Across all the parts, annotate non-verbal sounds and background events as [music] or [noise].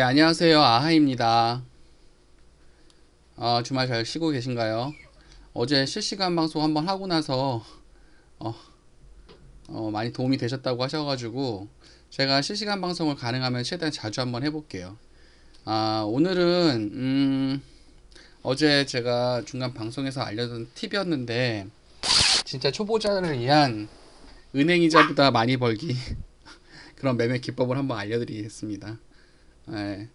네, 안녕하세요. 아하입니다. 어, 주말 잘 쉬고 계신가요? 어제 실시간 방송 한번 하고 나서 어, 어, 많이 도움이 되셨다고 하셔가지고 제가 실시간 방송을 가능하면 최대한 자주 한번 해볼게요. 아, 오늘은 음, 어제 제가 중간 방송에서 알려준 팁이었는데 진짜 초보자를 위한 은행 이자보다 많이 벌기 [laughs] 그런 매매 기법을 한번 알려드리겠습니다. 네.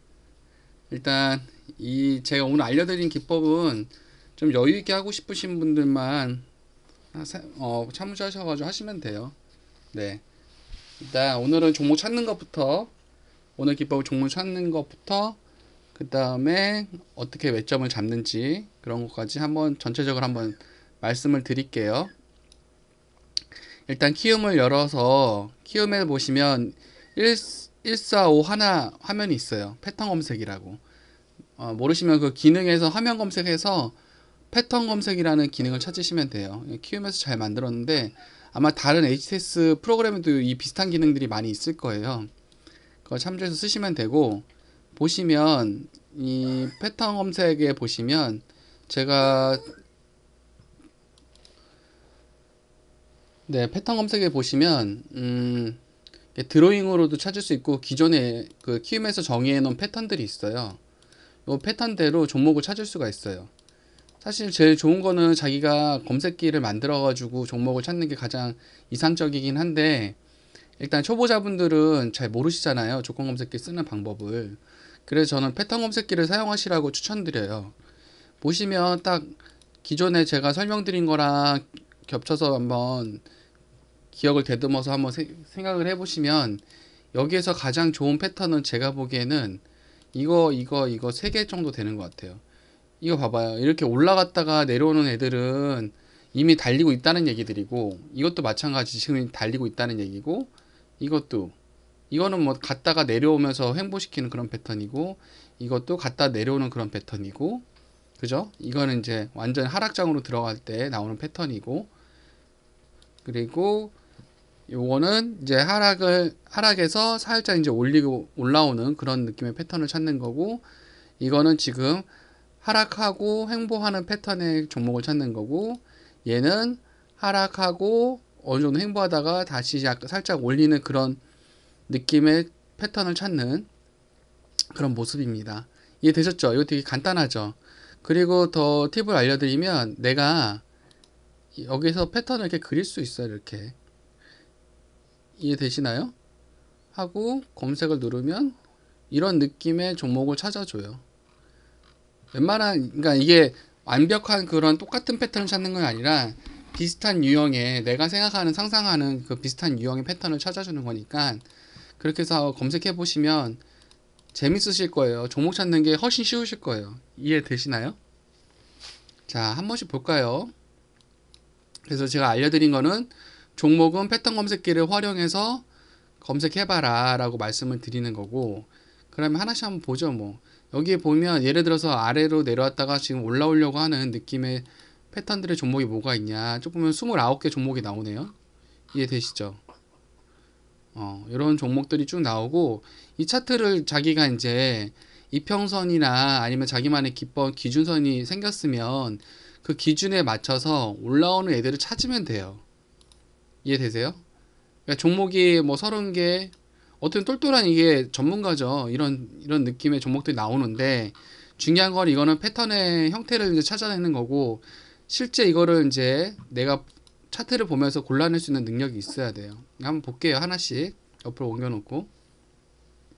일단 이 제가 오늘 알려드린 기법은 좀 여유 있게 하고 싶으신 분들만 하세, 어, 참조하셔가지고 하시면 돼요. 네. 일단 오늘은 종목 찾는 것부터 오늘 기법 종목 찾는 것부터 그 다음에 어떻게 외점을 잡는지 그런 것까지 한번 전체적으로 한번 말씀을 드릴게요. 일단 키움을 열어서 키움에 보시면 1, 145 하나 화면이 있어요. 패턴 검색이라고. 어, 모르시면 그 기능에서 화면 검색해서 패턴 검색이라는 기능을 찾으시면 돼요. 키움에서 잘 만들었는데 아마 다른 HTS 프로그램에도 이 비슷한 기능들이 많이 있을 거예요. 그거 참조해서 쓰시면 되고 보시면 이 패턴 검색에 보시면 제가 네 패턴 검색에 보시면 음 드로잉으로도 찾을 수 있고 기존에 그 키움에서 정의해 놓은 패턴들이 있어요. 이 패턴대로 종목을 찾을 수가 있어요. 사실 제일 좋은 거는 자기가 검색기를 만들어 가지고 종목을 찾는 게 가장 이상적이긴 한데 일단 초보자분들은 잘 모르시잖아요. 조건 검색기 쓰는 방법을. 그래서 저는 패턴 검색기를 사용하시라고 추천드려요. 보시면 딱 기존에 제가 설명드린 거랑 겹쳐서 한번 기억을 되듬어서 한번 세, 생각을 해보시면 여기에서 가장 좋은 패턴은 제가 보기에는 이거 이거 이거 세 개 정도 되는 것 같아요. 이거 봐봐요. 이렇게 올라갔다가 내려오는 애들은 이미 달리고 있다는 얘기들이고 이것도 마찬가지 지금 달리고 있다는 얘기고 이것도 이거는 뭐 갔다가 내려오면서 횡보시키는 그런 패턴이고 이것도 갔다 내려오는 그런 패턴이고 그죠? 이거는 이제 완전 하락장으로 들어갈 때 나오는 패턴이고 그리고 요거는 이제 하락을 하락에서 살짝 이제 올리고 올라오는 그런 느낌의 패턴을 찾는 거고 이거는 지금 하락하고 횡보하는 패턴의 종목을 찾는 거고 얘는 하락하고 어느 정도 횡보하다가 다시 살짝 올리는 그런 느낌의 패턴을 찾는 그런 모습입니다. 이해되셨죠? 이거 되게 간단하죠? 그리고 더 팁을 알려드리면 내가 여기서 패턴을 이렇게 그릴 수 있어요. 이렇게 이해되시나요? 하고 검색을 누르면 이런 느낌의 종목을 찾아줘요. 웬만한 그러니까 이게 완벽한 그런 똑같은 패턴을 찾는 건 아니라 비슷한 유형의 내가 생각하는 상상하는 그 비슷한 유형의 패턴을 찾아주는 거니까 그렇게 해서 검색해 보시면 재밌으실 거예요. 종목 찾는 게 훨씬 쉬우실 거예요. 이해되시나요? 자, 한 번씩 볼까요? 그래서 제가 알려드린 거는 종목은 패턴 검색기를 활용해서 검색해봐라 라고 말씀을 드리는 거고 그러면 하나씩 한번 보죠 뭐. 여기에 보면 예를 들어서 아래로 내려왔다가 지금 올라오려고 하는 느낌의 패턴들의 종목이 뭐가 있냐. 쭉 보면 29개 종목이 나오네요. 이해되시죠? 어, 이런 종목들이 쭉 나오고 이 차트를 자기가 이제 이평선이나 아니면 자기만의 기법 기준선이 생겼으면 그 기준에 맞춰서 올라오는 애들을 찾으면 돼요 이해되세요? 그러니까 종목이 뭐 서른 개 어떤 똘똘한 이게 전문가죠. 이런 이런 느낌의 종목들이 나오는데 중요한 건 이거는 패턴의 형태를 이제 찾아내는 거고 실제 이거를 이제 내가 차트를 보면서 골라낼 수 있는 능력이 있어야 돼요. 한번 볼게요. 하나씩 옆으로 옮겨놓고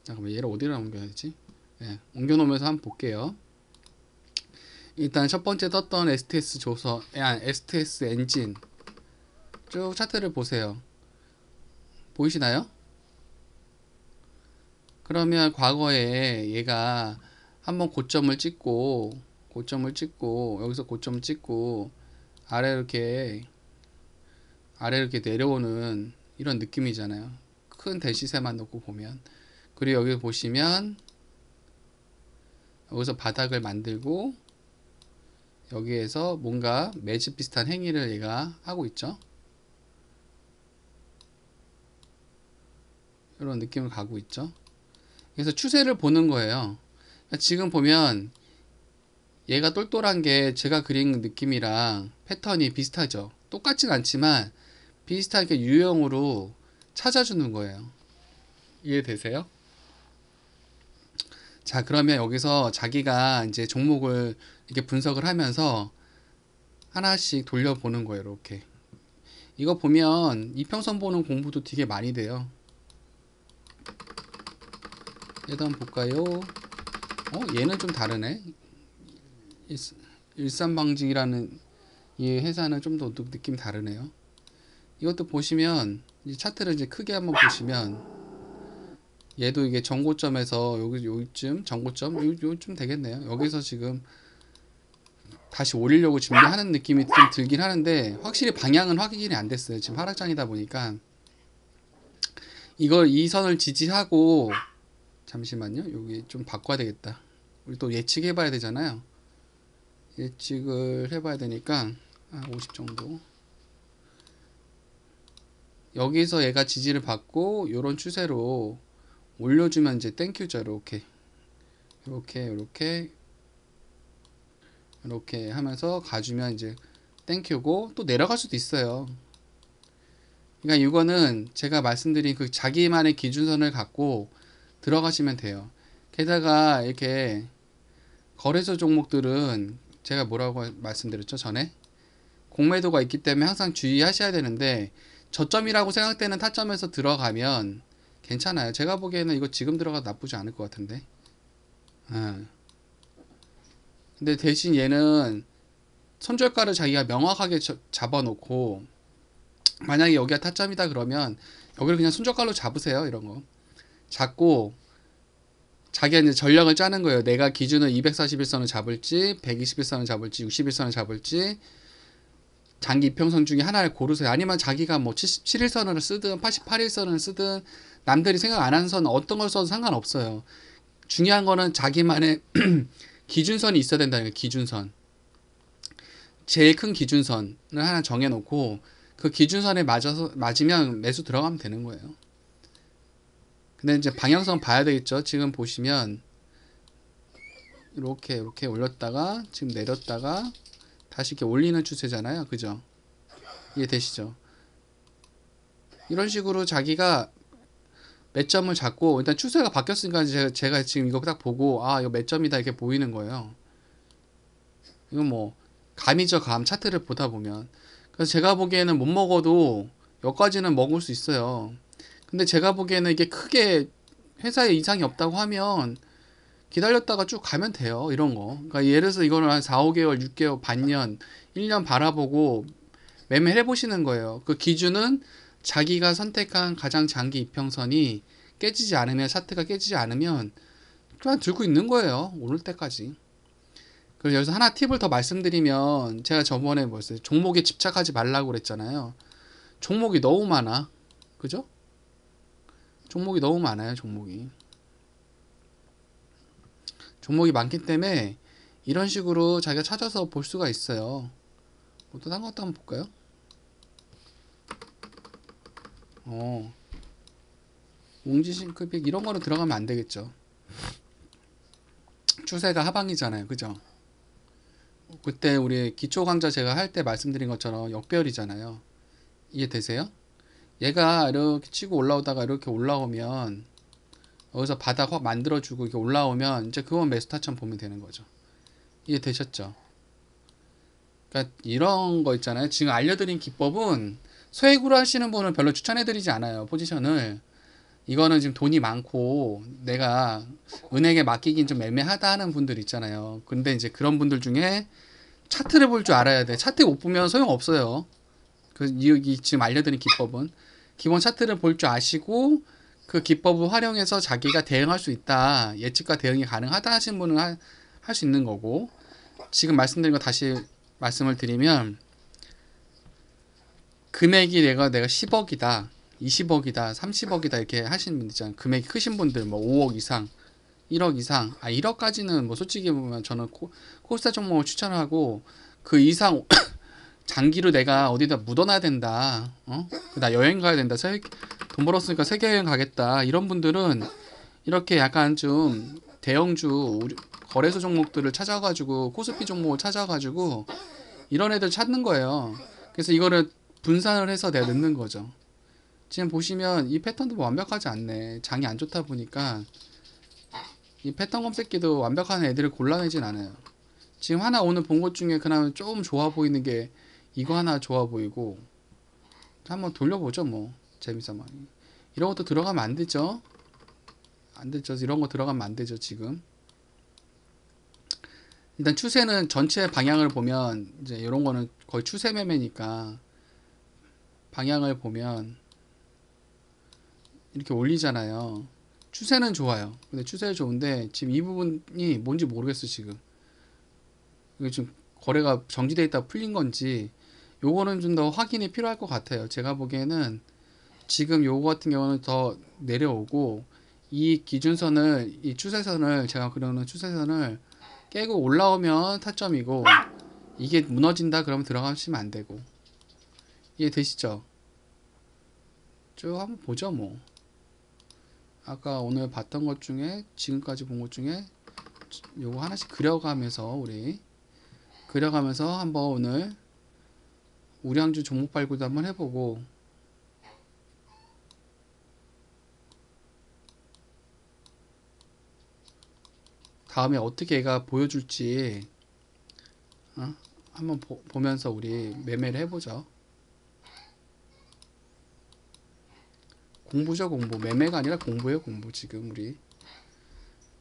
잠깐만 얘를 어디로 옮겨야 되지? 네, 옮겨놓으면서 한번 볼게요. 일단 첫 번째 떴던 STS 조서, 아, STS 엔진 쭉 차트를 보세요. 보이시나요? 그러면 과거에 얘가 한번 고점을 찍고 고점을 찍고 여기서 고점을 찍고 아래 이렇게 아래 이렇게 내려오는 이런 느낌이잖아요. 큰 대시세만 놓고 보면 그리고 여기 보시면 여기서 바닥을 만들고 여기에서 뭔가 매집 비슷한 행위를 얘가 하고 있죠. 이런 느낌을 가고 있죠. 그래서 추세를 보는 거예요. 그러니까 지금 보면 얘가 똘똘한 게 제가 그린 느낌이랑 패턴이 비슷하죠. 똑같진 않지만 비슷하게 유형으로 찾아주는 거예요. 이해되세요? 자, 그러면 여기서 자기가 이제 종목을 이렇게 분석을 하면서 하나씩 돌려보는 거예요. 이렇게. 이거 보면 이평선 보는 공부도 되게 많이 돼요. 얘도 한번 볼까요? 어, 얘는 좀 다르네. 일- 일산방직이라는 이 회사는 좀 더 느낌이 다르네요. 이것도 보시면 이 차트를 이제 크게 한번 보시면 얘도 이게 정고점에서 여기 요쯤 정고점 요 요쯤 되겠네요. 여기서 지금 다시 올리려고 준비하는 느낌이 좀 들긴 하는데 확실히 방향은 확인이 안 됐어요. 지금 하락장이다 보니까 이걸 이 선을 지지하고 잠시만요. 여기 좀 바꿔야 되겠다. 우리 또 예측해 봐야 되잖아요. 예측을 해 봐야 되니까 한50 정도. 여기서 얘가 지지를 받고 요런 추세로 올려주면 이제 땡큐죠. 이렇게 이렇게 이렇게 이렇게 하면서 가주면 이제 땡큐고 또 내려갈 수도 있어요. 그러니까 이거는 제가 말씀드린 그 자기만의 기준선을 갖고 들어가시면 돼요. 게다가 이렇게 거래소 종목들은 제가 뭐라고 말씀드렸죠 전에 공매도가 있기 때문에 항상 주의하셔야 되는데 저점이라고 생각되는 타점에서 들어가면 괜찮아요. 제가 보기에는 이거 지금 들어가도 나쁘지 않을 것 같은데. 아. 근데 대신 얘는 손절가를 자기가 명확하게 저- 잡아놓고 만약에 여기가 타점이다 그러면 여기를 그냥 손절가로 잡으세요. 이런 거. 잡고 자기가 이제 전략을 짜는 거예요. 내가 기준을 241선을 잡을지, 121선을 잡을지, 61선을 잡을지, 장기 이평선 중에 하나를 고르세요. 아니면 자기가 뭐 77일선을 쓰든 88일선을 쓰든 남들이 생각 안 하는 선 어떤 걸 써도 상관없어요. 중요한 거는 자기만의 [clears throat] 기준선이 있어야 된다는 거예요. 기준선. 제일 큰 기준선을 하나 정해놓고 그 기준선에 맞아서 맞으면 매수 들어가면 되는 거예요. 근데 이제 방향성 봐야 되겠죠. 지금 보시면 이렇게 이렇게 올렸다가 지금 내렸다가 다시 이렇게 올리는 추세잖아요. 그죠? 이해되시죠? 이런 식으로 자기가 매점을 잡고 일단 추세가 바뀌었으니까 제가, 제가 지금 이거 딱 보고 아 이거 매점이다 이렇게 보이는 거예요. 이건 뭐 감이죠 감 차트를 보다 보면 그래서 제가 보기에는 못 먹어도 여기까지는 먹을 수 있어요. 근데 제가 보기에는 이게 크게 회사에 이상이 없다고 하면 기다렸다가 쭉 가면 돼요. 이런 거. 그러니까 예를 들어서 이거는 한 4, 5개월, 6개월, 반년, 1년 바라보고 매매해 보시는 거예요. 그 기준은 자기가 선택한 가장 장기 이평선이 깨지지 않으면 차트가 깨지지 않으면 그냥 들고 있는 거예요. 오를 때까지. 그래서 여기서 하나 팁을 더 말씀드리면 제가 저번에 뭐였어요? 종목에 집착하지 말라고 그랬잖아요. 종목이 너무 많아. 그죠? 종목이 너무 많아요, 종목이. 종목이 많기 때문에 이런 식으로 자기가 찾아서 볼 수가 있어요. 뭐또 다른 것도 한번 볼까요? 어. 웅지싱크빅 이런 거는 들어가면 안 되겠죠. 추세가 하방이잖아요. 그죠? 그때 우리 기초 강좌 제가 할 때 말씀드린 것처럼 역별이잖아요. 이해되세요? 얘가 이렇게 치고 올라오다가 이렇게 올라오면 여기서 바닥 확 만들어주고 이렇게 올라오면 이제 그건 타점 보면 되는 거죠. 이해 되셨죠? 그러니까 이런 거 있잖아요. 지금 알려드린 기법은 소액으로 하시는 분은 별로 추천해드리지 않아요. 포지션을. 이거는 지금 돈이 많고 내가 은행에 맡기긴 좀 애매하다 하는 분들 있잖아요. 근데 이제 그런 분들 중에 차트를 볼 줄 알아야 돼. 차트 못 보면 소용 없어요. 그 이, 이 지금 알려드린 기법은 기본 차트를 볼 줄 아시고 그 기법을 활용해서 자기가 대응할 수 있다. 예측과 대응이 가능하다 하신 분은 할 수 있는 거고 지금 말씀드린 거 다시 말씀을 드리면 금액이 내가 내가 10억이다. 20억이다, 30억이다 이렇게 하시는 분들 있잖아요. 금액이 크신 분들 뭐 5억 이상, 1억 이상, 아 1억까지는 뭐 솔직히 보면 저는 코, 코스타 종목을 추천하고 그 이상 장기로 내가 어디다 묻어놔야 된다. 어? 나 여행 가야 된다. 세, 돈 벌었으니까 세계 여행 가겠다. 이런 분들은 이렇게 약간 좀 대형주 거래소 종목들을 찾아가지고 코스피 종목을 찾아가지고 이런 애들 찾는 거예요. 그래서 이거를 분산을 해서 내가 넣는 거죠. 지금 보시면 이 패턴도 뭐 완벽하지 않네. 장이 안 좋다 보니까 이 패턴 검색기도 완벽한 애들을 골라내진 않아요. 지금 하나 오늘 본 것 중에 그나마 좀 좋아 보이는 게 이거 하나 좋아 보이고 한번 돌려보죠 뭐. 재미삼아 이런 것도 들어가면 안 되죠? 안 되죠. 이런 거 들어가면 안 되죠 지금. 일단 추세는 전체 방향을 보면 이제 이런 거는 거의 추세 매매니까 방향을 보면 이렇게 올리잖아요. 추세는 좋아요. 근데 추세는 좋은데 지금 이 부분이 뭔지 모르겠어 지금. 이게 지금 거래가 정지돼 있다 풀린 건지 요거는 좀 더 확인이 필요할 것 같아요. 제가 보기에는 지금 요거 같은 경우는 더 내려오고 이 기준선을 이 추세선을 제가 그려놓은 추세선을 깨고 올라오면 타점이고 이게 무너진다 그러면 들어가시면 안 되고 이해 되시죠? 쭉 한번 보죠 뭐 아까 오늘 봤던 것 중에 지금까지 본 것 중에 요거 하나씩 그려가면서 우리 그려가면서 한번 오늘 우량주 종목 발굴도 한번 해보고 다음에 어떻게 얘가 보여줄지 어? 한번 보, 보면서 우리 매매를 해보죠. 공부죠 공부 매매가 아니라 공부예요 공부 지금 우리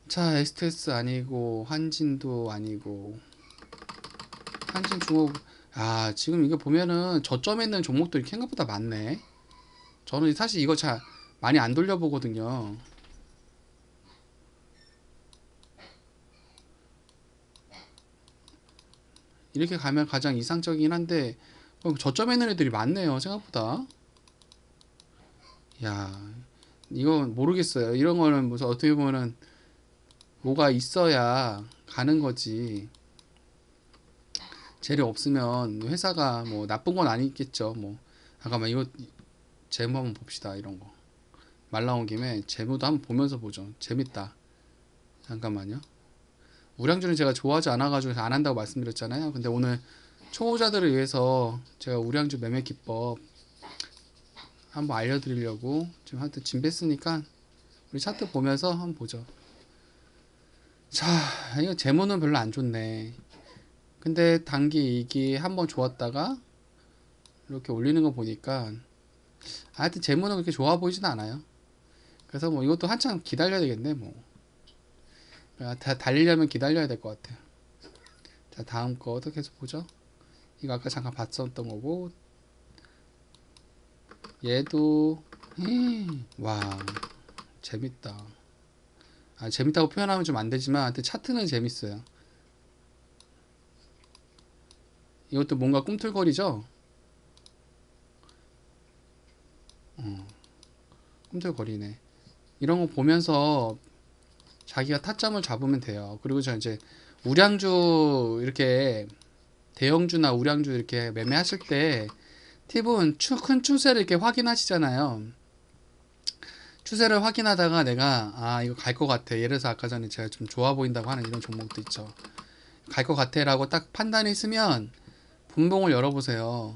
자 에스테스 아니고 한진도 아니고 한진 중업 아 지금 이거 보면은 저점에 있는 종목들이 생각보다 많네. 저는 사실 이거 잘 많이 안 돌려보거든요. 이렇게 가면 가장 이상적이긴 한데 어, 저점에 있는 애들이 많네요 생각보다. 야 이건 모르겠어요. 이런 거는 무슨 어떻게 보면은 뭐가 있어야 가는 거지 재료 없으면 회사가 뭐 나쁜 건 아니겠죠. 뭐 잠깐만 이거 재무 한번 봅시다. 이런 거. 말 나온 김에 재무도 한번 보면서 보죠. 재밌다. 잠깐만요. 우량주는 제가 좋아하지 않아가지고 안 한다고 말씀드렸잖아요. 근데 오늘 초보자들을 위해서 제가 우량주 매매 기법 한번 알려드리려고 지금 하여튼 짐 뺐으니까 우리 차트 보면서 한번 보죠. 자, 이거 재무는 별로 안 좋네. 근데 단기 이익이 한번 좋았다가 이렇게 올리는 거 보니까 하여튼 재무는 그렇게 좋아 보이진 않아요. 그래서 뭐 이것도 한참 기다려야 되겠네 뭐. 그러니까 다 달리려면 기다려야 될 것 같아요. 자 다음 거 어떻게 해서 보죠? 이거 아까 잠깐 봤었던 거고 얘도 와 재밌다. 아 재밌다고 표현하면 좀 안 되지만 하여튼 차트는 재밌어요. 이것도 뭔가 꿈틀거리죠? 어, 꿈틀거리네. 이런 거 보면서 자기가 타점을 잡으면 돼요. 그리고 저 이제 우량주 이렇게 대형주나 우량주 이렇게 매매하실 때 팁은 추, 큰 추세를 이렇게 확인하시잖아요. 추세를 확인하다가 내가 아 이거 갈 것 같아. 예를 들어서 아까 전에 제가 좀 좋아 보인다고 하는 이런 종목도 있죠. 갈 것 같아 라고 딱 판단이 있으면 분봉을 열어보세요.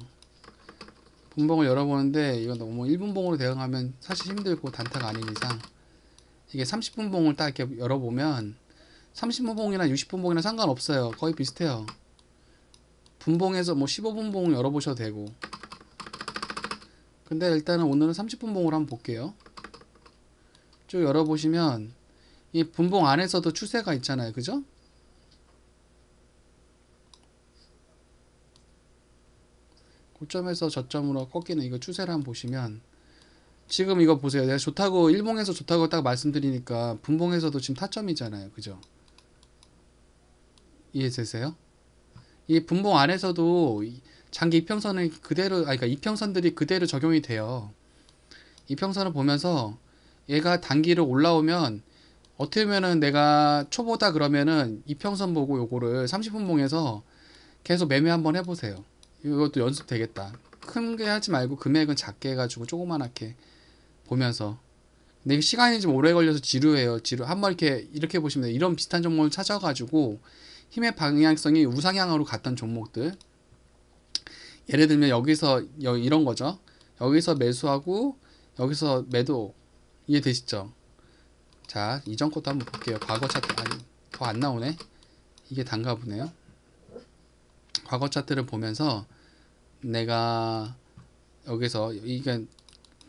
분봉을 열어보는데 이거 너무 1분봉으로 대응하면 사실 힘들고 단타가 아닌 이상 이게 30분봉을 딱 이렇게 열어보면 30분봉이나 60분봉이나 상관없어요. 거의 비슷해요. 분봉에서 뭐 15분봉 열어보셔도 되고 근데 일단은 오늘은 30분봉으로 한번 볼게요. 쭉 열어보시면 이 분봉 안에서도 추세가 있잖아요. 그죠? 고점에서 저점으로 꺾이는 이거 추세를 한번 보시면 지금 이거 보세요. 내가 좋다고 일봉에서 좋다고 딱 말씀드리니까 분봉에서도 지금 타점이잖아요. 그죠? 이해되세요? 이 분봉 안에서도 장기 이평선을 그대로 아니 그러니까 이평선들이 그대로 적용이 돼요. 이평선을 보면서 얘가 단기로 올라오면 어떻게 보면은 내가 초보다 그러면은 이평선 보고 요거를 30분봉에서 계속 매매 한번 해보세요. 이것도 연습 되겠다. 큰 게 하지 말고 금액은 작게 해가지고 조그만하게 보면서 근데 이게 시간이 좀 오래 걸려서 지루해요. 지루. 한번 이렇게 이렇게 보시면 돼요. 이런 비슷한 종목을 찾아가지고 힘의 방향성이 우상향으로 갔던 종목들. 예를 들면 여기서 여, 이런 거죠. 여기서 매수하고 여기서 매도 이해되시죠? 자 이전 것도 한번 볼게요. 과거 차트 아니 더 안 나오네. 이게 단가 보네요. 과거 차트를 보면서 내가 여기서 이게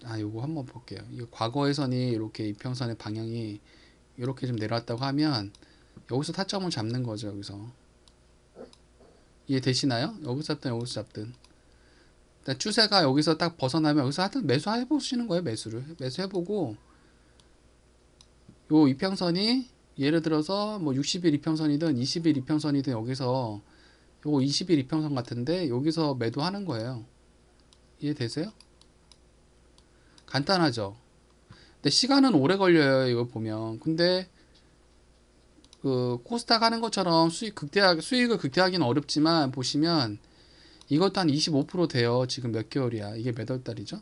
아 요거 한번 볼게요. 이거 과거에선이 이렇게 이평선의 방향이 이렇게 좀 내려왔다고 하면 여기서 타점을 잡는 거죠. 여기서 이해 되시나요? 여기서 잡든 여기서 잡든 추세가 여기서 딱 벗어나면 여기서 하여튼 매수해 보시는 거예요. 매수를 매수해 보고 요 이평선이 예를 들어서 뭐 60일 이평선이든 20일 이평선이든 여기서 요거 20일 이평선 같은데 여기서 매도하는 거예요. 이해되세요? 간단하죠. 근데 시간은 오래 걸려요. 이거 보면. 근데 그 코스닥 하는 것처럼 수익 극대화 수익을 극대화하기는 어렵지만 보시면 이것도 한 25% 돼요. 지금 몇 개월이야. 이게 몇 월 달이죠?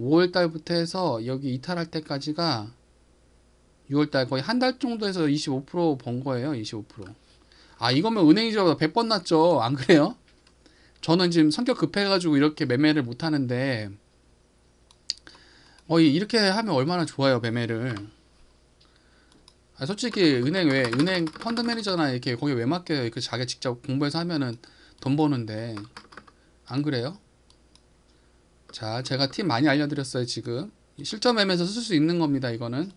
5월 달부터 해서 여기 이탈할 때까지가 6월 달 거의 한 달 정도 해서 25%번 거예요. 25%. 아, 이거면 은행이죠. 100번 났죠. 안 그래요? 저는 지금 성격 급해가지고 이렇게 매매를 못 하는데, 어, 이렇게 하면 얼마나 좋아요, 매매를. 아, 솔직히 은행 왜, 은행 펀드 매니저나 이렇게 거기 왜 맡겨요? 그 자기 직접 공부해서 하면은 돈 버는데. 안 그래요? 자, 제가 팁 많이 알려드렸어요, 지금. 실전 매매에서 쓸 수 있는 겁니다, 이거는.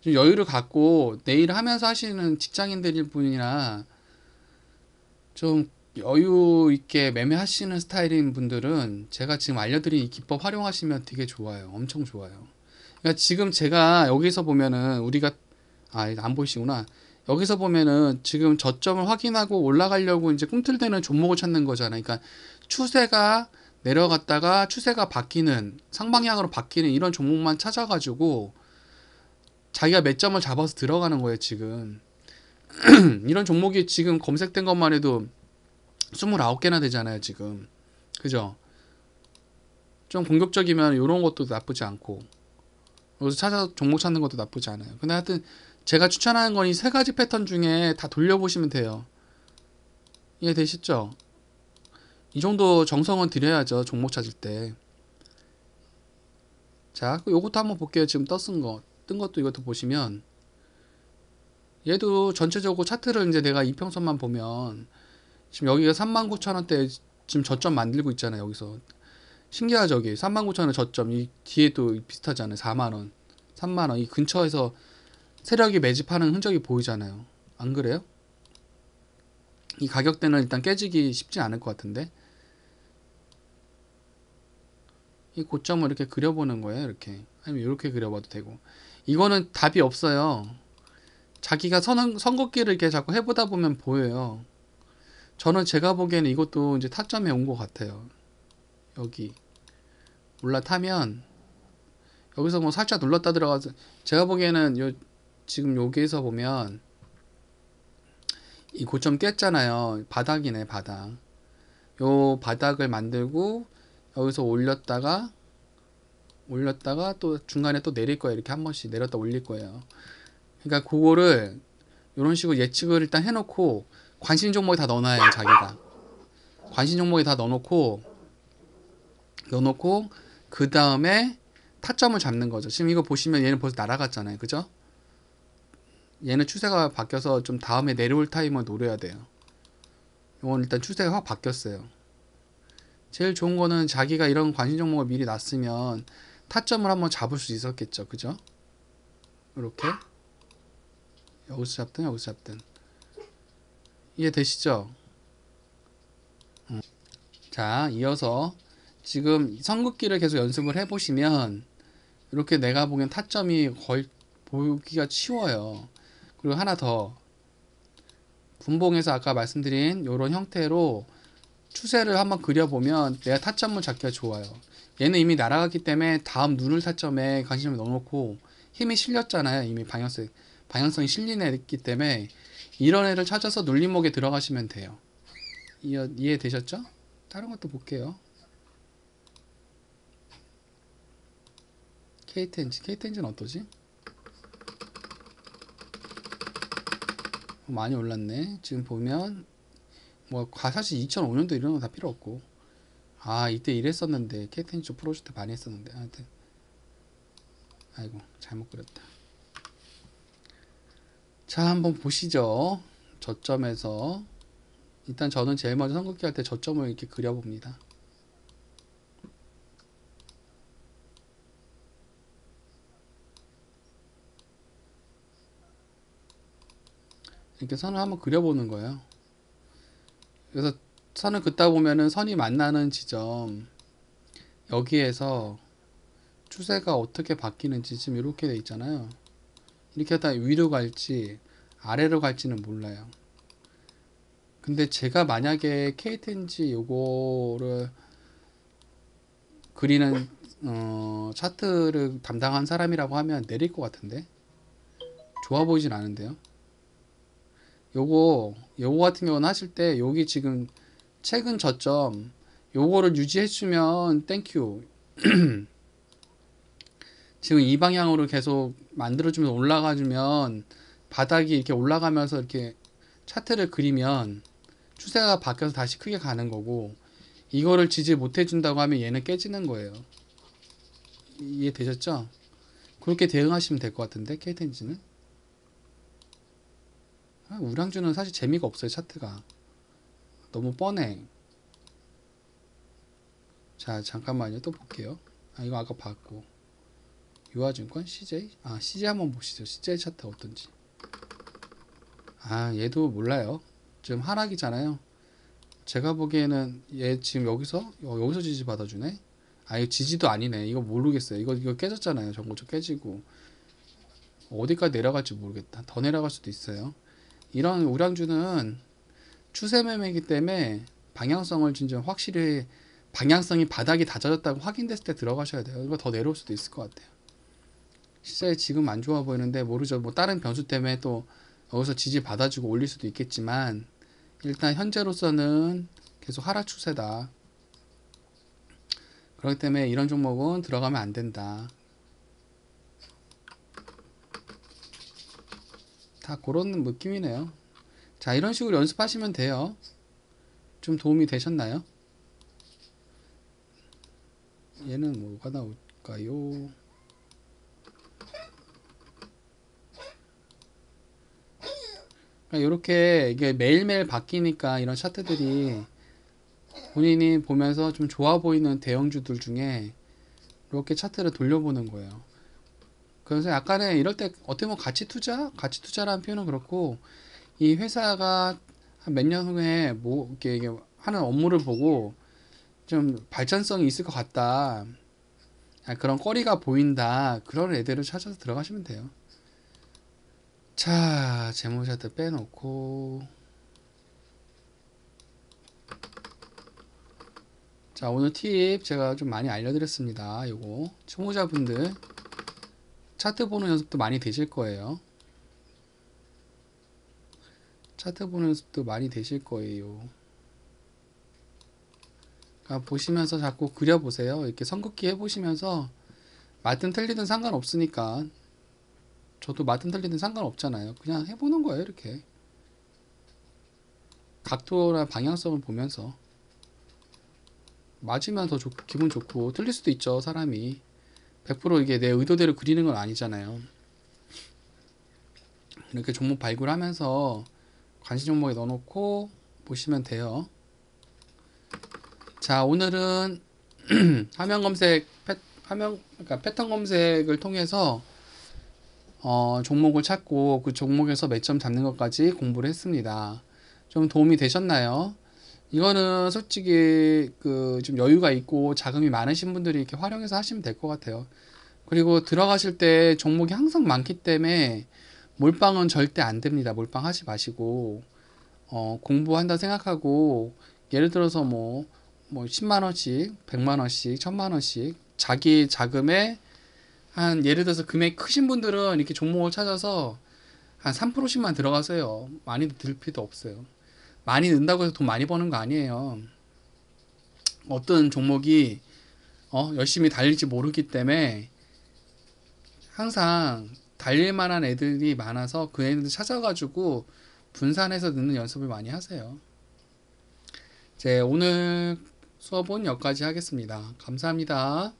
좀 여유를 갖고 내일 하면서 하시는 직장인들일 뿐이나 좀 여유 있게 매매하시는 스타일인 분들은 제가 지금 알려드린 이 기법 활용하시면 되게 좋아요. 엄청 좋아요. 그러니까 지금 제가 여기서 보면은 우리가 아, 안 보이시구나. 여기서 보면은 지금 저점을 확인하고 올라가려고 이제 꿈틀대는 종목을 찾는 거잖아요. 그러니까 추세가 내려갔다가 추세가 바뀌는 상방향으로 바뀌는 이런 종목만 찾아가지고 자기가 몇 점을 잡아서 들어가는 거예요, 지금. [clears throat] 이런 종목이 지금 검색된 것만 해도 29개나 되잖아요, 지금. 그죠? 좀 공격적이면 이런 것도 나쁘지 않고. 여기서 찾아 종목 찾는 것도 나쁘지 않아요. 근데 하여튼 제가 추천하는 건 이 세 가지 패턴 중에 다 돌려보시면 돼요. 이해되시죠? 이 정도 정성은 들여야죠, 종목 찾을 때. 자, 요것도 한번 볼게요. 지금 떴은 거. 뜬 것도 이것도 보시면 얘도 전체적으로 차트를 이제 내가 이평선만 보면 지금 여기가 39,000원대 지금 저점 만들고 있잖아요 여기서. 신기하죠 여기 39,000원 저점. 이 뒤에도 비슷하잖아요 4만원 3만원. 이 근처에서 세력이 매집하는 흔적이 보이잖아요. 안 그래요? 이 가격대는 일단 깨지기 쉽지 않을 것 같은데. 이 고점을 이렇게 그려보는 거예요 이렇게. 아니면 이렇게 그려봐도 되고. 이거는 답이 없어요. 자기가 선, 선긋기를 이렇게 자꾸 해보다 보면 보여요. 저는 제가 보기에는 이것도 이제 타점에 온 것 같아요. 여기 올라타면 여기서 뭐 살짝 눌렀다 들어가서 제가 보기에는 요 지금 여기에서 보면 이 고점 깼잖아요. 바닥이네 바닥. 요 바닥을 만들고 여기서 올렸다가 올렸다가 또 중간에 또 내릴 거예요. 이렇게 한 번씩 내렸다 올릴 거예요. 그러니까 그거를 이런 식으로 예측을 일단 해놓고 관심 종목에 다 넣어놔요. 자기가 관심 종목에 다 넣어놓고 넣어놓고 그 다음에 타점을 잡는 거죠. 지금 이거 보시면 얘는 벌써 날아갔잖아요. 그죠? 얘는 추세가 바뀌어서 좀 다음에 내려올 타임을 노려야 돼요. 이건 일단 추세가 확 바뀌었어요. 제일 좋은 거는 자기가 이런 관심 종목을 미리 놨으면 타점을 한번 잡을 수 있었겠죠. 그죠? 이렇게 여기서 잡든 여기서 잡든 이해되시죠? 음. 자 이어서 지금 선긋기를 계속 연습을 해보시면 이렇게 내가 보기엔 타점이 거의 보기가 쉬워요. 그리고 하나 더 분봉에서 아까 말씀드린 이런 형태로 추세를 한번 그려보면 내가 타점을 잡기가 좋아요. 얘는 이미 날아갔기 때문에 다음 누를 타점에 관심을 넣어놓고 힘이 실렸잖아요. 이미 방향성, 방향성이 실린 애기 때문에 이런 애를 찾아서 눌림목에 들어가시면 돼요. 이해, 이해되셨죠? 다른 것도 볼게요. K10G, K10G는 어떠지? 많이 올랐네. 지금 보면 뭐 과- 사실 2005년도 이런 거 다 필요 없고 아 이때 이랬었는데 K10G 프로젝트 많이 했었는데 하여튼 아이고 잘못 그렸다. 자 한번 보시죠. 저점에서 일단 저는 제일 먼저 선긋기 할 때 저점을 이렇게 그려봅니다. 이렇게 선을 한번 그려보는 거예요. 그래서 선을 긋다 보면은 선이 만나는 지점 여기에서 추세가 어떻게 바뀌는지 지금 이렇게 돼 있잖아요. 이렇게 하다 위로 갈지 아래로 갈지는 몰라요. 근데 제가 만약에 K10G 요거를 그리는 어, 차트를 담당한 사람이라고 하면 내릴 것 같은데 좋아 보이진 않은데요. 요거 요거 같은 경우는 하실 때 여기 지금 최근 저점 요거를 유지해주면 땡큐 [clears throat] 지금 이 방향으로 계속 만들어주면 올라가주면 바닥이 이렇게 올라가면서 이렇게 차트를 그리면 추세가 바뀌어서 다시 크게 가는 거고 이거를 지지 못 해준다고 하면 얘는 깨지는 거예요. 이해되셨죠? 그렇게 대응하시면 될 것 같은데 K10G는? 아, 우량주는 사실 재미가 없어요 차트가. 너무 뻔해. 자 잠깐만요. 또 볼게요. 아 이거 아까 봤고 유아증권? CJ 아 CJ 한번 보시죠. CJ 차트 어떤지. 아 얘도 몰라요. 지금 하락이잖아요. 제가 보기에는 얘 지금 여기서 어, 여기서 지지 받아주네? 아 이거 지지도 아니네. 이거 모르겠어요. 이거 이거 깨졌잖아요. 전고체 깨지고. 어디까지 내려갈지 모르겠다. 더 내려갈 수도 있어요. 이런 우량주는 추세 매매이기 때문에 방향성을 진짜 확실히 방향성이 바닥이 다져졌다고 확인됐을 때 들어가셔야 돼요. 이거 더 내려올 수도 있을 것 같아요. 실제 지금 안 좋아 보이는데 모르죠. 뭐 다른 변수 때문에 또 여기서 지지 받아주고 올릴 수도 있겠지만 일단 현재로서는 계속 하락 추세다. 그렇기 때문에 이런 종목은 들어가면 안 된다. 다 그런 느낌이네요. 자, 이런 식으로 연습하시면 돼요. 좀 도움이 되셨나요? 얘는 뭐가 나올까요? 이렇게 이게 매일매일 바뀌니까 이런 차트들이 본인이 보면서 좀 좋아 보이는 대형주들 중에 이렇게 차트를 돌려보는 거예요. 그래서 약간의 이럴 때 어떻게 보면 가치 투자, 가치 투자라는 표현은 그렇고 이 회사가 한 몇 년 후에 뭐 이렇게 하는 업무를 보고 좀 발전성이 있을 것 같다. 아, 그런 거리가 보인다. 그런 애들을 찾아서 들어가시면 돼요. 자, 재무차트 빼놓고 자, 오늘 팁 제가 좀 많이 알려드렸습니다. 요거 초보자분들 차트 보는 연습도 많이 되실 거예요. 차트 보는 연습도 많이 되실 거예요. 그러니까 보시면서 자꾸 그려보세요. 이렇게 선긋기 해보시면서 맞든 틀리든 상관없으니까 저도 맞든 틀리든 상관없잖아요. 그냥 해보는 거예요. 이렇게 각도나 방향성을 보면서 맞으면 더 좋, 기분 좋고 틀릴 수도 있죠. 사람이 100% 이게 내 의도대로 그리는 건 아니잖아요. 이렇게 종목 발굴하면서 관심 종목에 넣어놓고 보시면 돼요. 자, 오늘은 [clears throat] 화면 검색, 패, 화면, 그러니까 패턴 검색을 통해서 어, 종목을 찾고 그 종목에서 매점 잡는 것까지 공부를 했습니다. 좀 도움이 되셨나요? 이거는 솔직히 그 좀 여유가 있고 자금이 많으신 분들이 이렇게 활용해서 하시면 될 것 같아요. 그리고 들어가실 때 종목이 항상 많기 때문에 몰빵은 절대 안 됩니다. 몰빵 하지 마시고 어, 공부한다 생각하고 예를 들어서 뭐, 뭐 10만 원씩, 100만 원씩, 1000만 원씩 자기 자금에 한 예를 들어서 금액 크신 분들은 이렇게 종목을 찾아서 한 3%씩만 들어가세요. 많이 들 필요도 없어요. 많이 넣는다고 해서 돈 많이 버는 거 아니에요. 어떤 종목이 어, 열심히 달릴지 모르기 때문에 항상 달릴 만한 애들이 많아서 그 애들 찾아가지고 분산해서 넣는 연습을 많이 하세요. 이제 오늘 수업은 여기까지 하겠습니다. 감사합니다.